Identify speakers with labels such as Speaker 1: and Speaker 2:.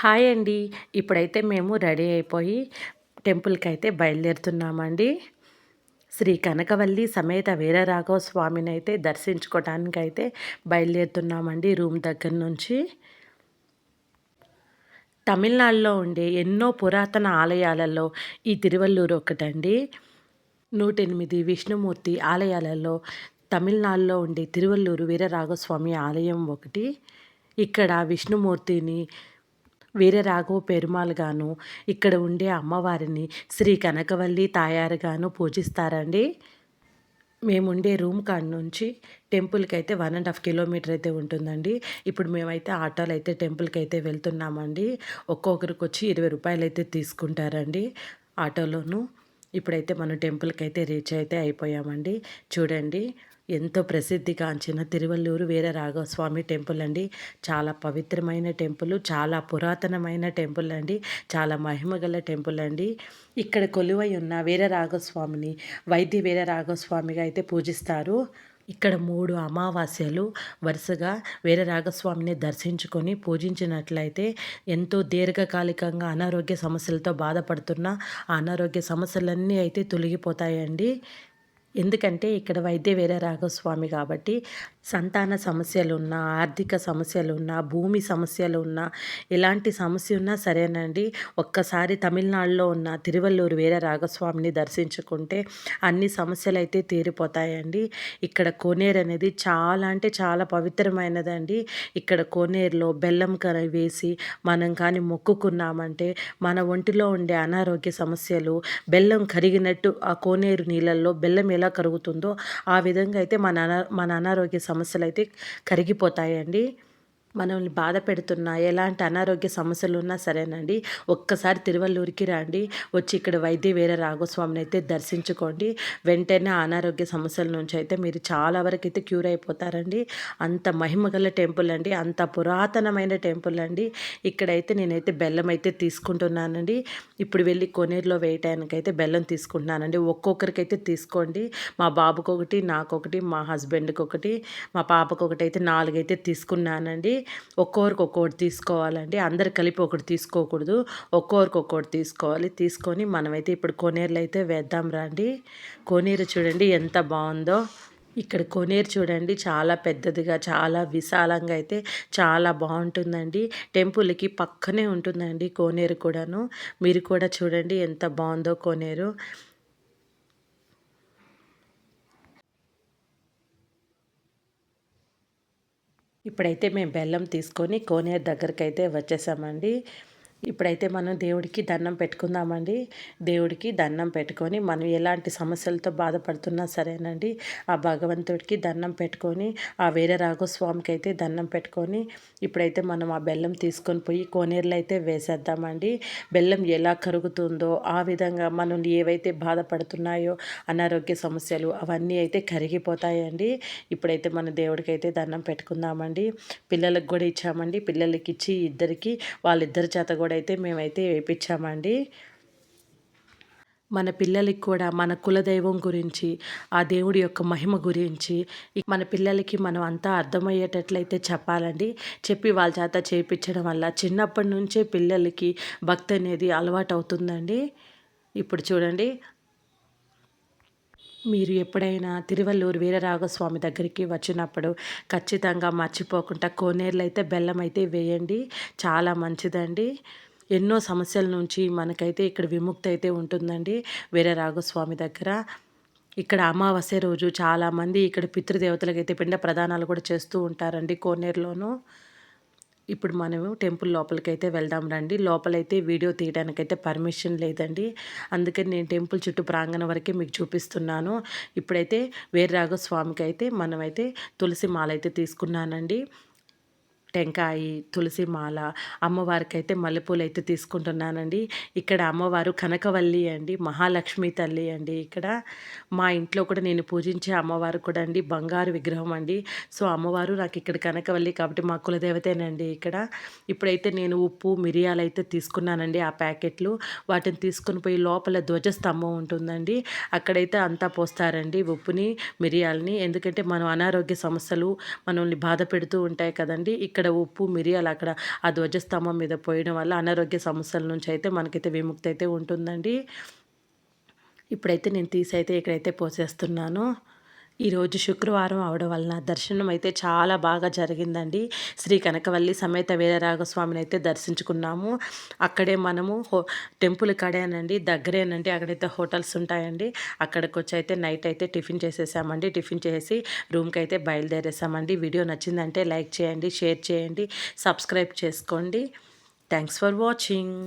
Speaker 1: Hi అండి. ఇప్పుడైతే మేము రెడీ అయిపోయి టెంపుల్కి అయితే బయలుదేరుతున్నామండి. శ్రీ కనకవల్లి సమేత వీరరాఘవ స్వామిని అయితే దర్శించుకోవడానికి అయితే బయలుదేరుతున్నామండి రూమ్ దగ్గర నుంచి. తమిళనాడులో ఉండే ఎన్నో పురాతన ఆలయాలలో ఈ తిరువల్లూరు ఒకటండి. నూట ఎనిమిది విష్ణుమూర్తి ఆలయాలలో తమిళనాడులో ఉండే తిరువల్లూరు వీరరాఘస్వామి ఆలయం ఒకటి. ఇక్కడ విష్ణుమూర్తిని వీరరాఘవ పెరుమాల్ గాను ఇక్కడ ఉండే అమ్మవారిని శ్రీ కనకవల్లి తాయారుగాను పూజిస్తారండి. మేముండే రూమ్ కాడ నుంచి టెంపుల్కి అయితే వన్ అండ్ హాఫ్ కిలోమీటర్ అయితే ఉంటుందండి. ఇప్పుడు మేమైతే ఆటోలు అయితే టెంపుల్కి అయితే వెళ్తున్నామండి. ఒక్కొక్కరికి వచ్చి ఇరవై రూపాయలు అయితే తీసుకుంటారండి ఆటోలోను. ఇప్పుడైతే మనం టెంపుల్కి అయితే రీచ్ అయితే అయిపోయామండి. చూడండి ఎంతో ప్రసిద్ధిగాంచిన తిరువల్లూరు వీర రాఘవస్వామి టెంపుల్ అండి. చాలా పవిత్రమైన టెంపుల్ చాలా పురాతనమైన టెంపుల్ అండి. చాలా మహిమగల టెంపుల్ అండి. ఇక్కడ కొలువై ఉన్న వీర రాఘవస్వామిని వైద్య వీర రాఘవస్వామిగా అయితే పూజిస్తారు. ఇక్కడ మూడు అమావాస్యలు వరుసగా వీరరాగస్వామిని దర్శించుకొని పూజించినట్లయితే ఎంతో దీర్ఘకాలికంగా అనారోగ్య సమస్యలతో బాధపడుతున్న ఆ అనారోగ్య సమస్యలన్నీ అయితే తొలగిపోతాయండి. ఎందుకంటే ఇక్కడ వైద్య వీర రాఘస్వామి కాబట్టి సంతాన సమస్యలున్నా ఆర్థిక సమస్యలున్నా భూమి సమస్యలు ఉన్నా ఎలాంటి సమస్య ఉన్నా సరేనండి. ఒక్కసారి తమిళనాడులో ఉన్న తిరువల్లూరు వీర రాఘస్వామిని దర్శించుకుంటే అన్ని సమస్యలు అయితే తీరిపోతాయండి. ఇక్కడ కోనేరు అనేది చాలా అంటే చాలా పవిత్రమైనదండి. ఇక్కడ కోనేరులో బెల్లం కర వేసి మనం కానీ మొక్కుకున్నామంటే మన ఒంటిలో ఉండే అనారోగ్య సమస్యలు బెల్లం కరిగినట్టు ఆ కోనేరు నీళ్ళల్లో బెల్లం ఎలా కరుగుతుందో ఆ విధంగా అయితే మన అనా మన అనారోగ్య సమస్యలు అయితే కరిగిపోతాయండి. మనల్ని బాధ పెడుతున్న ఎలాంటి అనారోగ్య సమస్యలు ఉన్నా సరేనండి. ఒక్కసారి తిరువల్లూరికి రండి. వచ్చి ఇక్కడ వైద్య వీర రాఘస్వామిని అయితే దర్శించుకోండి. వెంటనే అనారోగ్య సమస్యల నుంచి అయితే మీరు చాలా వరకు అయితే క్యూర్ అయిపోతారండి. అంత మహిమగల టెంపుల్ అండి. అంత పురాతనమైన టెంపుల్ అండి. ఇక్కడైతే నేనైతే బెల్లం అయితే తీసుకుంటున్నానండి. ఇప్పుడు వెళ్ళి కొనేరులో వేయటానికైతే బెల్లం తీసుకుంటున్నానండి. ఒక్కొక్కరికి అయితే తీసుకోండి. మా బాబుకొకటి నాకొకటి మా హస్బెండ్కి ఒకటి మా పాపకు ఒకటి అయితే నాలుగైతే తీసుకున్నానండి. ఒక్కొక్కరికి ఒక్కొక్కటి తీసుకోవాలండి. అందరు కలిపి ఒకటి తీసుకోకూడదు. ఒక్కొక్కరికి ఒక్కొక్కటి తీసుకోవాలి. తీసుకొని మనమైతే ఇప్పుడు కోనేరులో అయితే వేద్దాం రండి. కోనేరు చూడండి ఎంత బాగుందో. ఇక్కడ కోనేరు చూడండి చాలా పెద్దదిగా చాలా విశాలంగా అయితే చాలా బాగుంటుందండి. టెంపుల్కి పక్కనే ఉంటుందండి కోనేరు కూడాను. మీరు కూడా చూడండి ఎంత బాగుందో కోనేరు. ఇప్పుడైతే మేము బెల్లం తీసుకొని కోనేరు దగ్గరికి అయితే వచ్చేసామండి. ఇప్పుడైతే మనం దేవుడికి దండం పెట్టుకుందామండి. దేవుడికి దండం పెట్టుకొని మనం ఎలాంటి సమస్యలతో బాధపడుతున్నా సరేనండి. ఆ భగవంతుడికి దండం పెట్టుకొని ఆ వేరే రాఘస్వామికి అయితే దండం పెట్టుకొని ఇప్పుడైతే మనం ఆ బెల్లం తీసుకొని పోయి కోనేరులో అయితే వేసేద్దామండి. బెల్లం ఎలా కరుగుతుందో ఆ విధంగా మనం ఏవైతే బాధపడుతున్నాయో అనారోగ్య సమస్యలు అవన్నీ అయితే కరిగిపోతాయండి. ఇప్పుడైతే మన దేవుడికి అయితే దండం పెట్టుకుందామండి. పిల్లలకు కూడా ఇచ్చామండి. పిల్లలకి ఇచ్చి ఇద్దరికి వాళ్ళిద్దరి చేత కూడా అయితే మేమైతే వేయించామండి మన పిల్లలకి కూడా మన కులదైవం గురించి ఆ దేవుడి యొక్క మహిమ గురించి మన పిల్లలకి మనం అంతా అర్థమయ్యేటట్లయితే చెప్పాలండి. చెప్పి వాళ్ళ చేత చేయించడం వల్ల చిన్నప్పటి నుంచే పిల్లలకి భక్తి అనేది అలవాటు అవుతుందండి ఇప్పుడు చూడండి మీరు ఎప్పుడైనా తిరువల్లూరు వీరరాఘస్వామి దగ్గరికి వచ్చినప్పుడు ఖచ్చితంగా మర్చిపోకుండా కోనేరులో అయితే బెల్లం అయితే వేయండి. చాలా మంచిదండి. ఎన్నో సమస్యల నుంచి మనకైతే ఇక్కడ విముక్తి అయితే ఉంటుందండి వీరరాఘస్వామి దగ్గర. ఇక్కడ అమావాస్య రోజు చాలామంది ఇక్కడ పితృదేవతలకు అయితే పిండ ప్రదానాలు కూడా చేస్తూ ఉంటారండి కోనేరులోనూ. ఇప్పుడు మనము టెంపుల్ లోపలికి అయితే వెళ్దాం రండి. లోపలైతే వీడియో తీయడానికైతే పర్మిషన్ లేదండి. అందుకని నేను టెంపుల్ చుట్టూ ప్రాంగణం వరకే మీకు చూపిస్తున్నాను. ఇప్పుడైతే వీరరాఘ స్వామికి అయితే మనమైతే తులసి మాల అయితే తీసుకున్నానండి. టెంకాయ తులసి మాల అమ్మవారికి అయితే మల్లెపూలు అయితే తీసుకుంటున్నానండి. ఇక్కడ అమ్మవారు కనకవల్లి అండి మహాలక్ష్మి తల్లి అండి. ఇక్కడ మా ఇంట్లో కూడా నేను పూజించే అమ్మవారు కూడా అండి బంగారు విగ్రహం అండి. సో అమ్మవారు నాకు ఇక్కడ కనకవల్లి కాబట్టి మా కులదేవతేనండి ఇక్కడ. ఇప్పుడైతే నేను ఉప్పు మిరియాలు అయితే తీసుకున్నానండి ఆ ప్యాకెట్లు. వాటిని తీసుకుని పోయి లోపల ధ్వజస్తంభం ఉంటుందండి. అక్కడైతే అంతా పోస్తారండి ఉప్పుని మిరియాలని. ఎందుకంటే మనం అనారోగ్య సమస్యలు మనల్ని బాధ పెడుతూ ఉంటాయి కదండి. ఇక్కడ ఇక్కడ ఉప్పు మిరియాలు అక్కడ ఆ ధ్వజస్తంభం మీద పోయడం వల్ల అనారోగ్య సమస్యల నుంచి అయితే మనకైతే విముక్తి అయితే ఉంటుందండి. ఇప్పుడైతే నేను తీసి అయితే ఇక్కడైతే పోసేస్తున్నాను. ఈరోజు శుక్రవారం అవడం వలన దర్శనం అయితే చాలా బాగా జరిగిందండి. శ్రీ కనకవల్లి సమేత వీరరాఘస్వామిని అయితే దర్శించుకున్నాము. అక్కడే మనము హో టెంపుల్ కడేనండి దగ్గరేనండి అక్కడైతే హోటల్స్ ఉంటాయండి. అక్కడికి వచ్చి అయితే నైట్ అయితే టిఫిన్ చేసేసామండి. టిఫిన్ చేసి రూమ్కి అయితే బయలుదేరేసామండి. వీడియో నచ్చిందంటే లైక్ చేయండి షేర్ చేయండి సబ్స్క్రైబ్ చేసుకోండి. Thanks for watching.